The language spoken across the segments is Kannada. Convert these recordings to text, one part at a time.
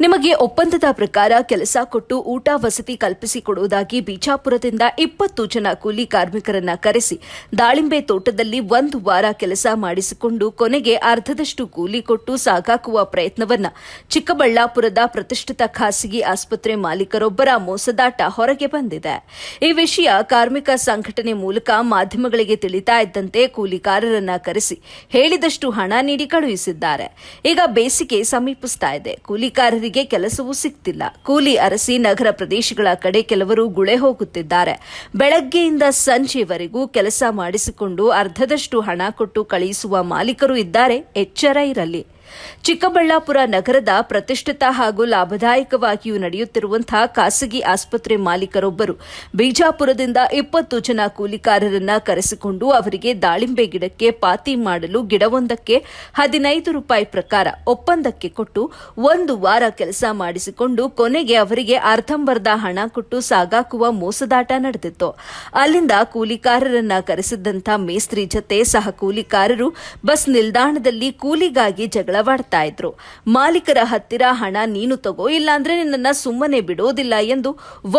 ನಿಮಗೆ ಒಪ್ಪಂದದ ಪ್ರಕಾರ ಕೆಲಸ ಕೊಟ್ಟು ಊಟ ವಸತಿ ಕಲ್ಪಿಸಿಕೊಡುವುದಾಗಿ ಬಿಜಾಪುರದಿಂದ ಇಪ್ಪತ್ತು ಜನ ಕೂಲಿ ಕಾರ್ಮಿಕರನ್ನ ಕರೆಸಿ ದಾಳಿಂಬೆ ತೋಟದಲ್ಲಿ ಒಂದು ವಾರ ಕೆಲಸ ಮಾಡಿಸಿಕೊಂಡು ಕೊನೆಗೆ ಅರ್ಧದಷ್ಟು ಕೂಲಿ ಕೊಟ್ಟು ಸಾಗಾಕುವ ಪ್ರಯತ್ನವನ್ನ ಚಿಕ್ಕಬಳ್ಳಾಪುರದ ಪ್ರತಿಷ್ಠಿತ ಖಾಸಗಿ ಆಸ್ಪತ್ರೆ ಮಾಲೀಕರೊಬ್ಬರ ಮೋಸದಾಟ ಹೊರಗೆ ಬಂದಿದೆ. ಈ ವಿಷಯ ಕಾರ್ಮಿಕ ಸಂಘಟನೆ ಮೂಲಕ ಮಾಧ್ಯಮಗಳಿಗೆ ತಿಳಿತಾ ಇದ್ದಂತೆ ಕೂಲಿಕಾರರನ್ನ ಕರೆಸಿ ಹೇಳಿದಷ್ಟು ಹಣ ನೀಡಿ ಕಳುಹಿಸಿದ್ದಾರೆ. ಈಗ ಬೇಸಿಗೆ ಸಮೀಪಿಸ್ತಾ ಇದೆ. ಕೂಲಿಕಾರರಿಗೆ ಕೆಲಸವೂ ಸಿಗ್ತಿಲ್ಲ. ಕೂಲಿ ಅರಸಿ ನಗರ ಪ್ರದೇಶಗಳ ಕಡೆ ಕೆಲವರು ಗುಳೆ ಹೋಗುತ್ತಿದ್ದಾರೆ. ಬೆಳಗ್ಗೆಯಿಂದ ಸಂಜೆವರೆಗೂ ಕೆಲಸ ಮಾಡಿಸಿಕೊಂಡು ಅರ್ಧದಷ್ಟು ಹಣ ಕೊಟ್ಟು ಕಳುಹಿಸುವ ಮಾಲೀಕರು ಇದ್ದಾರೆ. ಎಚ್ಚರ ಇರಲಿ. ಚಿಕ್ಕಬಳ್ಳಾಪುರ ನಗರದ ಪ್ರತಿಷ್ಠಿತ ಹಾಗೂ ಲಾಭದಾಯಕವಾಗಿಯೂ ನಡೆಯುತ್ತಿರುವಂತಹ ಖಾಸಗಿ ಆಸ್ಪತ್ರೆ ಮಾಲೀಕರೊಬ್ಬರು ಬಿಜಾಪುರದಿಂದ ಇಪ್ಪತ್ತು ಜನ ಕೂಲಿಕಾರರನ್ನ ಕರೆಸಿಕೊಂಡು ಅವರಿಗೆ ದಾಳಿಂಬೆ ಗಿಡಕ್ಕೆ ಪಾತಿ ಮಾಡಲು ಗಿಡವೊಂದಕ್ಕೆ ಹದಿನೈದು ರೂಪಾಯಿ ಪ್ರಕಾರ ಒಪ್ಪಂದಕ್ಕೆ ಕೊಟ್ಟು ಒಂದು ವಾರ ಕೆಲಸ ಮಾಡಿಸಿಕೊಂಡು ಕೊನೆಗೆ ಅವರಿಗೆ ಅರ್ಧಂಬರ್ಧ ಹಣ ಕೊಟ್ಟು ಸಾಗಾಕುವ ಮೋಸದಾಟ ನಡೆದಿತ್ತು. ಅಲ್ಲಿಂದ ಕೂಲಿಕಾರರನ್ನ ಕರೆಸಿದ್ದಂಥ ಮೇಸ್ತ್ರಿ ಜತೆ ಸಹ ಕೂಲಿಕಾರರು ಬಸ್ ನಿಲ್ದಾಣದಲ್ಲಿ ಕೂಲಿಗಾಗಿ ಜಗಳವಾಡ್ತಾ ಇದ್ರು ಮಾಲೀಕರ ಹತ್ತಿರ ಹಣ ನೀನು ತಗೋ, ಇಲ್ಲಾಂದ್ರೆ ನಿನ್ನನ್ನು ಸುಮ್ಮನೆ ಬಿಡೋದಿಲ್ಲ ಎಂದು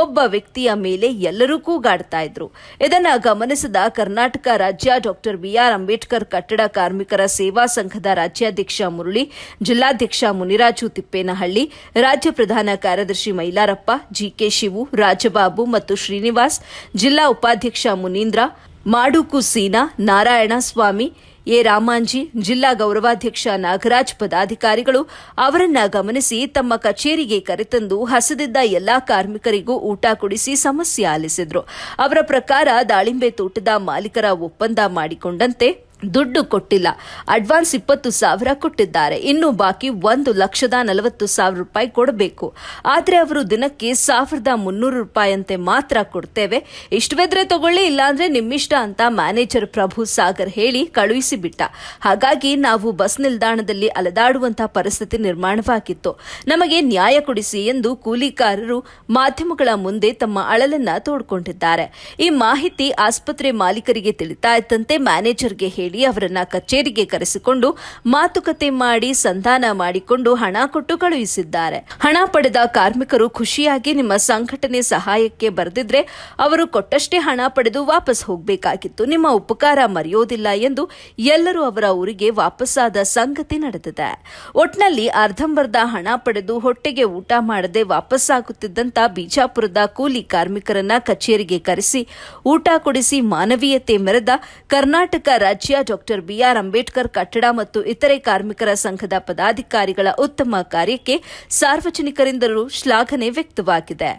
ಒಬ್ಬ ವ್ಯಕ್ತಿಯ ಮೇಲೆ ಎಲ್ಲರೂ ಕೂಗಾಡ್ತಾ ಇದ್ರು ಇದನ್ನ ಗಮನಿಸಿದ ಕರ್ನಾಟಕ ರಾಜ್ಯ ಡಾಕ್ಟರ್ ಬಿಆರ್ ಅಂಬೇಡ್ಕರ್ ಕಟ್ಟಡ ಕಾರ್ಮಿಕರ ಸೇವಾ ಸಂಘದ ರಾಜ್ಯಾಧ್ಯಕ್ಷ ಮುರಳಿ, ಜಿಲ್ಲಾಧ್ಯಕ್ಷ ಮುನಿರಾಜು ತಿಪ್ಪೇನಹಳ್ಳಿ, ರಾಜ್ಯ ಪ್ರಧಾನ ಕಾರ್ಯದರ್ಶಿ ಮೈಲಾರಪ್ಪ, ಜಿಕೆ ಶಿವು, ರಾಜಬಾಬು ಮತ್ತು ಶ್ರೀನಿವಾಸ್, ಜಿಲ್ಲಾ ಉಪಾಧ್ಯಕ್ಷ ಮುನೀಂದ್ರ ಮಾಡುಕು ಸೀನಾ ನಾರಾಯಣ ಸ್ವಾಮಿ ಎ ರಾಮಾಂಜಿ, ಜಿಲ್ಲಾ ಗೌರವಾಧ್ಯಕ್ಷ ನಾಗರಾಜ್ ಪದಾಧಿಕಾರಿಗಳು ಅವರನ್ನ ಗಮನಿಸಿ ತಮ್ಮ ಕಚೇರಿಗೆ ಕರೆತಂದು ಹಸಿದಿದ್ದ ಎಲ್ಲಾ ಕಾರ್ಮಿಕರಿಗೂ ಊಟ ಕೊಡಿಸಿ ಸಮಸ್ಯೆ ಆಲಿಸಿದ್ರು. ಅವರ ಪ್ರಕಾರ ದಾಳಿಂಬೆ ತೋಟದ ಮಾಲೀಕರ ಒಪ್ಪಂದ ಮಾಡಿಕೊಂಡಂತೆ ದುಡ್ಡು ಕೊಟ್ಟಿಲ್ಲ. ಅಡ್ವಾನ್ಸ್ ಇಪ್ಪತ್ತು ಸಾವಿರ ಕೊಟ್ಟಿದ್ದಾರೆ. ಇನ್ನು ಬಾಕಿ ಒಂದು ಲಕ್ಷದ ನಲವತ್ತು ಸಾವಿರ ರೂಪಾಯಿ ಕೊಡಬೇಕು. ಆದರೆ ಅವರು ದಿನಕ್ಕೆ ಸಾವಿರದ ಮುನ್ನೂರು ರೂಪಾಯಿಯಂತೆ ಮಾತ್ರ ಕೊಡ್ತೇವೆ. ಇಷ್ಟವೆದ್ರೆ ತಗೊಳ್ಳಿ, ಇಲ್ಲಾಂದ್ರೆ ನಿಮ್ಮಿಷ್ಟ ಅಂತ ಮ್ಯಾನೇಜರ್ ಪ್ರಭು ಸಾಗರ್ ಹೇಳಿ ಕಳುಹಿಸಿಬಿಟ್ಟ. ಹಾಗಾಗಿ ನಾವು ಬಸ್ ನಿಲ್ದಾಣದಲ್ಲಿ ಅಲೆದಾಡುವಂತಹ ಪರಿಸ್ಥಿತಿ ನಿರ್ಮಾಣವಾಗಿತ್ತು. ನಮಗೆ ನ್ಯಾಯ ಕೊಡಿಸಿ ಎಂದು ಕೂಲಿಕಾರರು ಮಾಧ್ಯಮಗಳ ಮುಂದೆ ತಮ್ಮ ಅಳಲನ್ನ ತೋಡ್ಕೊಂಡಿದ್ದಾರೆ. ಈ ಮಾಹಿತಿ ಆಸ್ಪತ್ರೆ ಮಾಲೀಕರಿಗೆ ತಿಳಿತಾ ಇದ್ದಂತೆ ಮ್ಯಾನೇಜರ್ಗೆ ಹೇಳಿ. ಅವರನ್ನ ಕಚೇರಿಗೆ ಕರೆಸಿಕೊಂಡು ಮಾತುಕತೆ ಮಾಡಿ ಸಂಧಾನ ಮಾಡಿಕೊಂಡು ಹಣ ಕೊಟ್ಟು ಕಳುಹಿಸಿದ್ದಾರೆ. ಹಣ ಪಡೆದ ಕಾರ್ಮಿಕರು ಖುಷಿಯಾಗಿ ನಿಮ್ಮ ಸಂಘಟನೆ ಸಹಾಯಕ್ಕೆ ಬರೆದಿದ್ರೆ ಅವರು ಕೊಟ್ಟಷ್ಟೇ ಹಣ ಪಡೆದು ವಾಪಸ್ ಹೋಗಬೇಕಾಗಿತ್ತು. ನಿಮ್ಮ ಉಪಕಾರ ಮರೆಯೋದಿಲ್ಲ ಎಂದು ಎಲ್ಲರೂ ಅವರ ಊರಿಗೆ ವಾಪಸ್ಸಾದ ಸಂಗತಿ ನಡೆದಿದೆ. ಒಟ್ನಲ್ಲಿ ಅರ್ಧಂಬರ್ಧ ಹಣ ಪಡೆದು ಹೊಟ್ಟೆಗೆ ಊಟ ಮಾಡದೆ ವಾಪಸ್ಸಾಗುತ್ತಿದ್ದಂತ ಬಿಜಾಪುರದ ಕೂಲಿ ಕಾರ್ಮಿಕರನ್ನ ಕಚೇರಿಗೆ ಕರೆಸಿ ಊಟ ಕೊಡಿಸಿ ಮಾನವೀಯತೆ ಮೆರೆದ ಕರ್ನಾಟಕ ರಾಜ್ಯ ಡಾಕ್ಟರ್ ಬಿಆರ್ ಅಂಬೇಡ್ಕರ್ ಕಟ್ಟಡ ಮತ್ತು ಇತರೆ ಕಾರ್ಮಿಕರ ಸಂಘದ ಪದಾಧಿಕಾರಿಗಳ ಉತ್ತಮ ಕಾರ್ಯಕ್ಕೆ ಸಾರ್ವಜನಿಕರಿಂದಲೂ ಶ್ಲಾಘನೆ ವ್ಯಕ್ತವಾಗಿದೆ.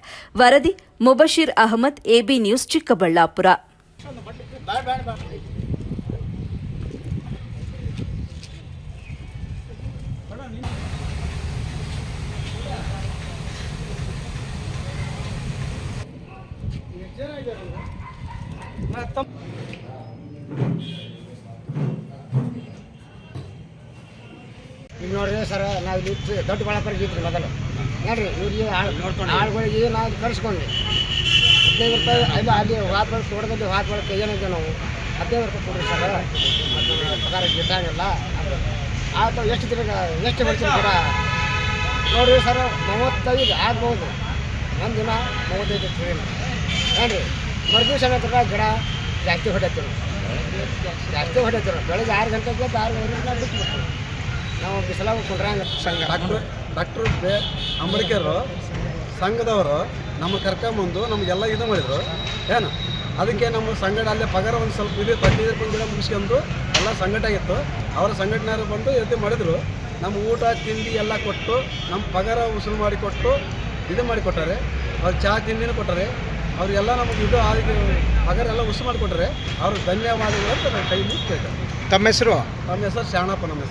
ವರದಿ, Mubashir Ahmad, AB news, Chikkaballapur. Thank ನೋಡ್ರಿ ಸರ್ ನಾವು ಇಲ್ಲಿ ದೊಡ್ಡ ಬಳ್ಳಾಪುರಕ್ಕೆ ಇದ್ರಿ ಮೊದಲು. ನೋಡ್ರಿ ಇವ್ರಿಗೆ ನೋಡ್ಕೊಂಡು ಆಳುಗಳಿಗೆ ನಾವು ಕರೆಸ್ಕೊಂಡ್ವಿ ಹದಿನೈದು ರೂಪಾಯಿ ಅಲ್ಲಿ ಅಲ್ಲಿ ಹಾತ್ ಬಳಕೆ ತೋಟದಲ್ಲಿ ಹಾತ್ ಬಳಕೆ ಏನಿದೆ ನಾವು? ಹದಿನೈದು ರೂಪಾಯಿ ಕೊಡ್ರಿ ಸರ್. ಅದು ಪಗಾರ ಗಿಟ್ಟಾಗಿಲ್ಲ ಎಷ್ಟು ದಿನ ಎಷ್ಟು ಬರ್ತೀನಿ ಕೂಡ ನೋಡ್ರಿ ಸರ್ ಮೂವತ್ತೈದು ಆಗ್ಬೋದು. ಒಂದು ದಿನ ಮೂವತ್ತೈದು ಟ್ರೈನ್ ನೋಡ್ರಿ ಮರುದಿವ್ಸ ಏನಾಯ್ತಲ್ಲ ಗಿಡ ಜಾಸ್ತಿ ಹೊಡೆತೀವಿ ಜಾಸ್ತಿ ಹೊಡೆತೀವಿ ಬೆಳಗ್ಗೆ ಆರು ಗಂಟೆಗೆ ಆರು ಗಂಟೆಗೆ ಬಿಟ್ಬಿಡ್ತೀವಿ ನಾವು ಬಿಸಿಲಾಗ ಕೊಡ್ರಂಗ ಸಂಘ. ಡಾಕ್ಟ್ರು ಡಾಕ್ಟ್ರು ಬೆ ಅಂಬೇಡ್ಕರ್ ಸಂಘದವರು ನಮ್ಮ ಕರ್ಕೊಂಬಂದು ನಮಗೆಲ್ಲ ಇದು ಮಾಡಿದರು. ಏನು? ಅದಕ್ಕೆ ನಮ್ಮ ಸಂಘಟ ಅಲ್ಲೇ ಪಗಾರ ಒಂದು ಸ್ವಲ್ಪ ಇದು ಹದಿನೈದು ರೂಪಾಯಿ ಗಿಡ ಮುಗಿಸ್ಕೊಂಡು ಎಲ್ಲ ಸಂಘಟ ಆಗಿತ್ತು ಅವರ ಸಂಘಟನೆಯವರು ಬಂದು ಎದ್ದು ಮಾಡಿದರು. ನಮ್ಮ ಊಟ ತಿಂಡಿ ಎಲ್ಲ ಕೊಟ್ಟು ನಮ್ಮ ಪಗಾರ ಉಸುಲು ಮಾಡಿ ಕೊಟ್ಟು ಇದು ಮಾಡಿ ಕೊಟ್ಟಾರೆ ಅವ್ರು ಚಹಾ ತಿಂಡಿನೂ ಕೊಟ್ಟಾರೆ ಅವರೆಲ್ಲ ನಮಗೆ ಇದು ಆಗಿ ಪಗಾರ ಎಲ್ಲ ಉಸು ಮಾಡಿ ಕೊಟ್ಟರೆ ಅವ್ರಿಗೆ ಧನ್ಯವಾದಗಳು ಅಂತ ನಾನು ಕೈ ಮುಗಿ ಕೇಳ್ತಾರೆ. ತಮ್ಮ ಹೆಸರು? ನಮ್ಮ ಹೆಸರು ಶಾಣಪ್ಪ ನಮ್ಮ ಹೆಸರು.